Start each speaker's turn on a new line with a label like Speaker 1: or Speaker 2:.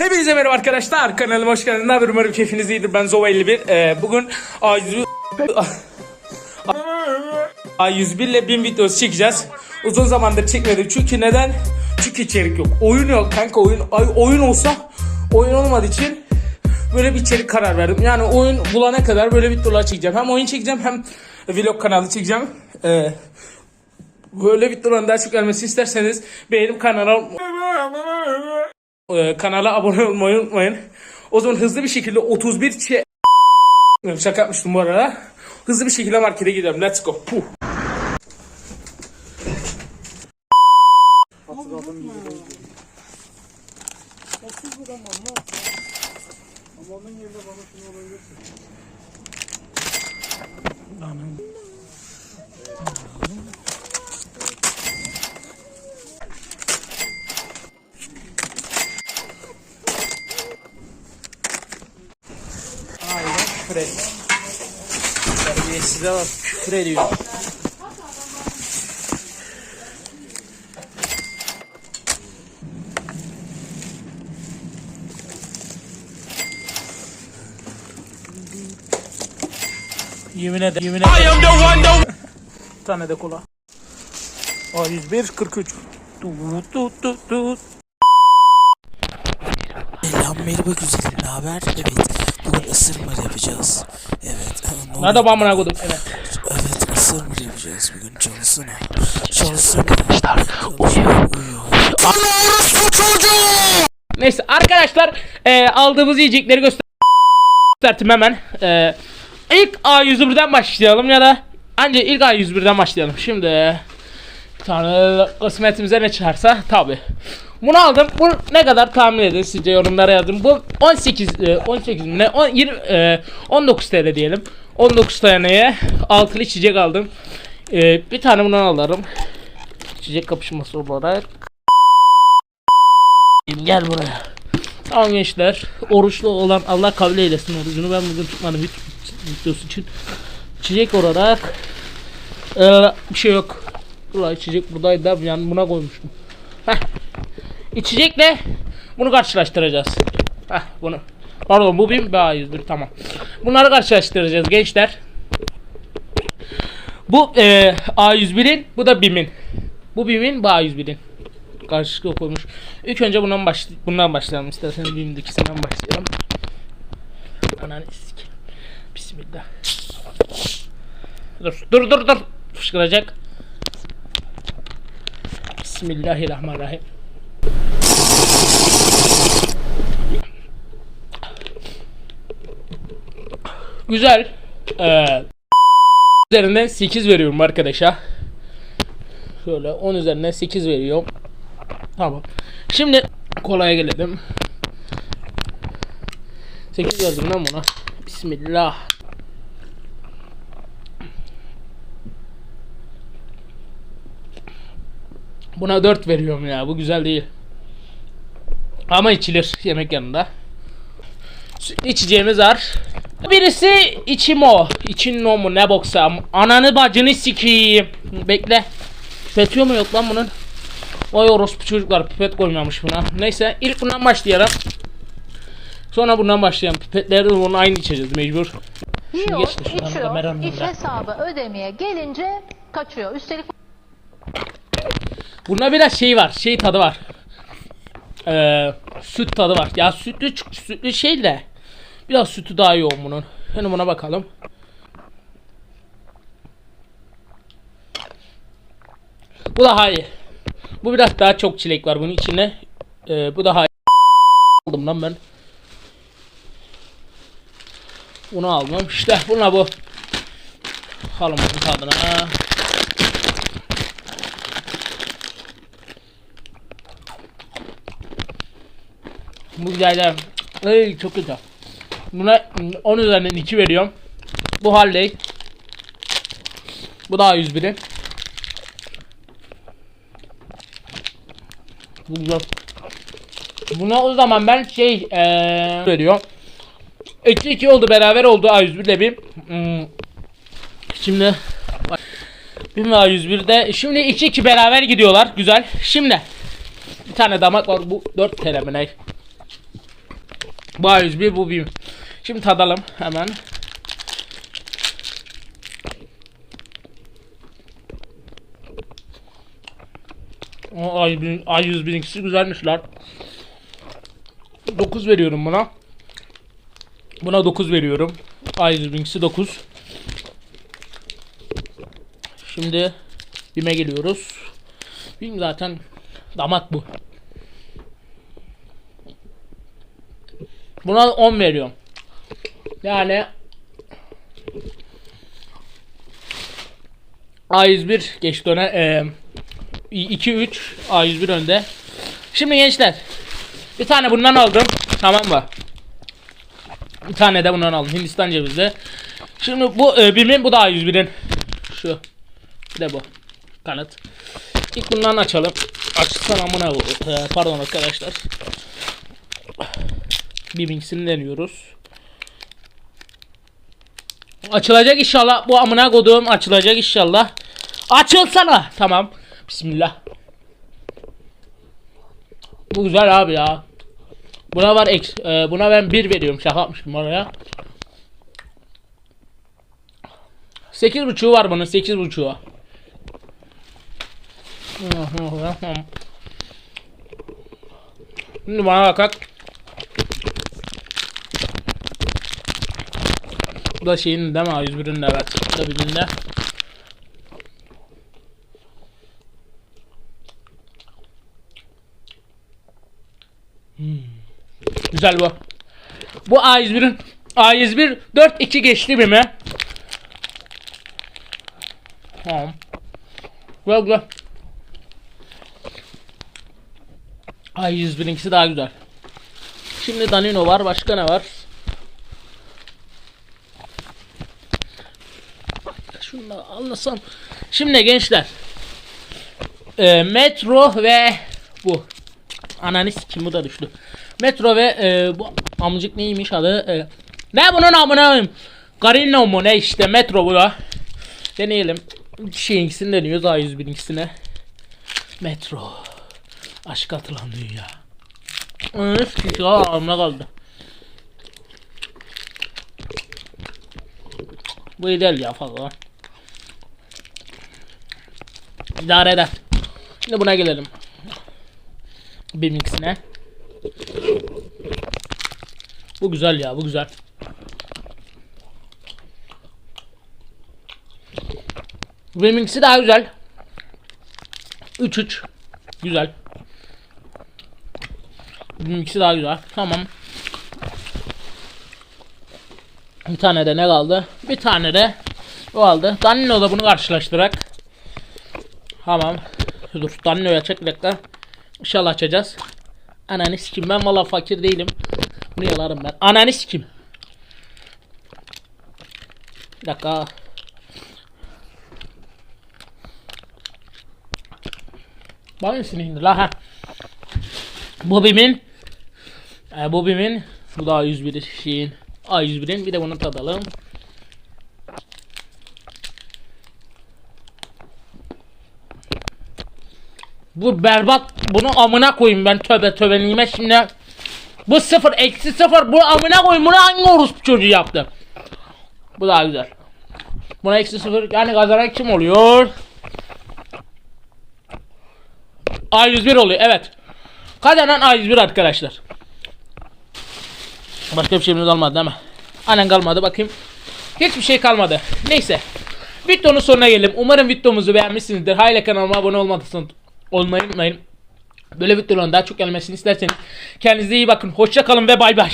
Speaker 1: Hepinize merhaba arkadaşlar. Kanalıma hoş geldiniz. Ne haber? Umarım keyfiniz iyidir. Ben Zova 51. Ee, bugün A101 A101 ile 1000 videosu çekeceğiz. Uzun zamandır çekmedim. Çünkü neden? Çünkü içerik yok. Oyun yok kanka. Oyun ay, oyun olsa oyun olmadığı için böyle bir içerik karar verdim. Yani oyun bulana kadar böyle videolar çekeceğim. Hem oyun çekeceğim hem vlog kanalı çekeceğim. Ee, böyle videoların daha çok gelmesi isterseniz benim kanala ee, kanala abone olmayı unutmayın. O zaman hızlı bir şekilde 31 çe... Şaka yapmıştım bu arada. Hızlı bir şekilde markete gidelim. Let's go. Puh. Aynen küfür ediyor. Terbiyesize bak küfür ediyor. Yemin ederim. Yemin ederim. Bir tane de kola. A101 43. Tut tut tut tut.
Speaker 2: Selam merhaba güzelim ne haber? Evet bugün ısırmır yapacağız. Evet. ne
Speaker 1: Nerede buna koydum? Evet.
Speaker 2: Evet ısırmır yapacağız bugün çalışsana. Çalışsana. Uyuyor. Uyuyor.
Speaker 1: Neyse arkadaşlar e, aldığımız yiyecekleri gösterdim hemen. E, ilk A101'den başlayalım ya da önce ilk A101'den başlayalım. Şimdi bir tane kısmetimize ne çıkarsa tabi. Bunu aldım. Bu ne kadar tahmin edin sizce yorumlara yazın. Bu 18 e, 18 mi ne? 10, 20, e, 19 TL diyelim. 19 taneye altılı içecek aldım. E, bir tane bundan alırım. İçecek kapışması olarak. Gel buraya. Tamam gençler. Oruçlu olan Allah kabul eylesin orucunu. Ben bugün tutmadım videosu için. İçecek olarak ee, bir şey yok. Ulan içecek buradaydı da yani buna koymuştum. Heh. İçecekle bunu karşılaştıracağız. Heh bunu. Pardon bu bir B101 tamam. Bunları karşılaştıracağız gençler. Bu e, A101'in bu da BİM'in. Bu BİM'in bu A101'in karşılıklı koymuş. İlk önce bundan baş bundan başlayalım isterseniz BİM'in ikisinden başlayalım. Ananı sik. Bismillah. Dur dur dur dur. Fışkıracak. Bismillahirrahmanirrahim. Güzel. Ee, üzerinden 8 veriyorum arkadaşa. Şöyle 10 üzerinden 8 veriyorum. Tamam. Şimdi kolaya gelelim. 8 verdim lan buna. Bismillah. Buna 4 veriyorum ya. Bu güzel değil. Ama içilir yemek yanında. Sütlü içeceğimiz var. Birisi içimo. İçin no mu ne boksam. Ananı bacını sikiyim. Bekle. Pipetiyor mu yok lan bunun? Vay orospu çocuklar pipet koymamış buna. Neyse ilk bundan başlayalım. Sonra bundan başlayalım. Pipetleri de bunun aynı içeceğiz mecbur. Şunu
Speaker 3: Yiyor,
Speaker 1: geç de şuradan
Speaker 3: içiyor,
Speaker 1: kameranın
Speaker 3: iç
Speaker 1: önüne.
Speaker 3: hesabı ödemeye gelince kaçıyor. Üstelik
Speaker 1: Bunda biraz şey var. Şey tadı var. Ee, süt tadı var. Ya sütlü sütlü şey de biraz sütü daha yoğun bunun. Şimdi buna bakalım. Bu daha iyi. Bu biraz daha çok çilek var bunun içinde. Ee, bu daha iyi. aldım lan ben. Bunu almam. İşte buna bu. Bakalım bunun tadına. Bu güzel. Ay çok kötü. Buna 10 üzerinden 2 veriyorum. Bu Harley. Bu daha 101'i. Bu güzel. Buna o zaman ben şey eee veriyorum. 2 2 oldu beraber oldu A101 ile bir. Hmm. Şimdi 1 ve A101'de şimdi 2 2 beraber gidiyorlar. Güzel. Şimdi bir tane damak var. Bu 4 TL mi ne? Bu A101 bu bir. Şimdi tadalım hemen. O A101 A101'inkisi güzelmiş lan. 9 veriyorum buna. Buna 9 veriyorum. A101'inkisi 9. Şimdi Bim'e geliyoruz. Bim zaten damak bu. Buna 10 veriyorum. Yani A101 geçti öne. Ee, 2-3 A101 önde. Şimdi gençler bir tane bundan aldım. Tamam mı? Bir tane de bundan aldım. Hindistan cevizli. Şimdi bu e, Bim'in bu da A101'in. Şu. Bir de bu. Kanıt. İlk bundan açalım. Açsana amına bu. E, pardon arkadaşlar. Bim'inkisini deniyoruz. Açılacak inşallah. Bu amına koduğum açılacak inşallah. Açılsana. Tamam. Bismillah. Bu güzel abi ya. Buna var eks, e, buna ben 1 veriyorum. Şaka yapmışım oraya. 8 buçuğu var bunun 8 buçuğu. Şimdi bana bakak. Bu da şeyin değil mi? A101'in de evet. Bu da birinde. Hmm. Güzel bu. Bu A101'in A101 4-2 geçti mi mi? Tamam. Güzel güzel. A101'inkisi daha güzel. Şimdi Danino var. Başka ne var? Şunu da anlasam. Şimdi gençler. Ee, metro ve bu. Ananı kim bu da düştü. Metro ve e, bu amcık neymiş adı? E, ne bunun amına? Carino mu ne işte metro bu da. Deneyelim. Şey ikisini deniyoruz A101'inkisine. Metro. Aşk atılan dünya. Öf ki ağzımda kaldı. Bu ideal ya fazla. İdare eder. Şimdi buna gelelim. Benimkisine. Bu güzel ya bu güzel. Benimkisi daha güzel. 3-3. Güzel. Benimkisi daha güzel. Tamam. Bir tane de ne kaldı? Bir tane de o aldı. Danilo da bunu karşılaştırarak. Tamam. Dur Danilo'ya çek dakika. İnşallah açacağız. Ananı sikim ben valla fakir değilim. Bunu yalarım ben. Ananı sikim. Bir dakika. Hangisini indir la ha. Bobim'in e, Bobim'in bu da A101 şeyin A101'in bir de bunu tadalım. Bu berbat bunu amına koyayım ben tövbe tövbe nimet şimdi. Bu sıfır eksi sıfır bu amına koyayım bunu hangi orospu çocuğu yaptı? Bu daha güzel. Buna eksi sıfır yani kazanan kim oluyor? A101 oluyor evet. Kazanan A101 arkadaşlar. Başka bir şeyimiz olmadı mi? Aynen kalmadı bakayım. Hiçbir şey kalmadı. Neyse. Videonun sonuna gelelim. Umarım videomuzu beğenmişsinizdir. Hala kanalıma abone olmadıysanız olmayı unutmayın. Böyle videoların daha çok gelmesini isterseniz kendinize iyi bakın. Hoşça kalın ve bay bay.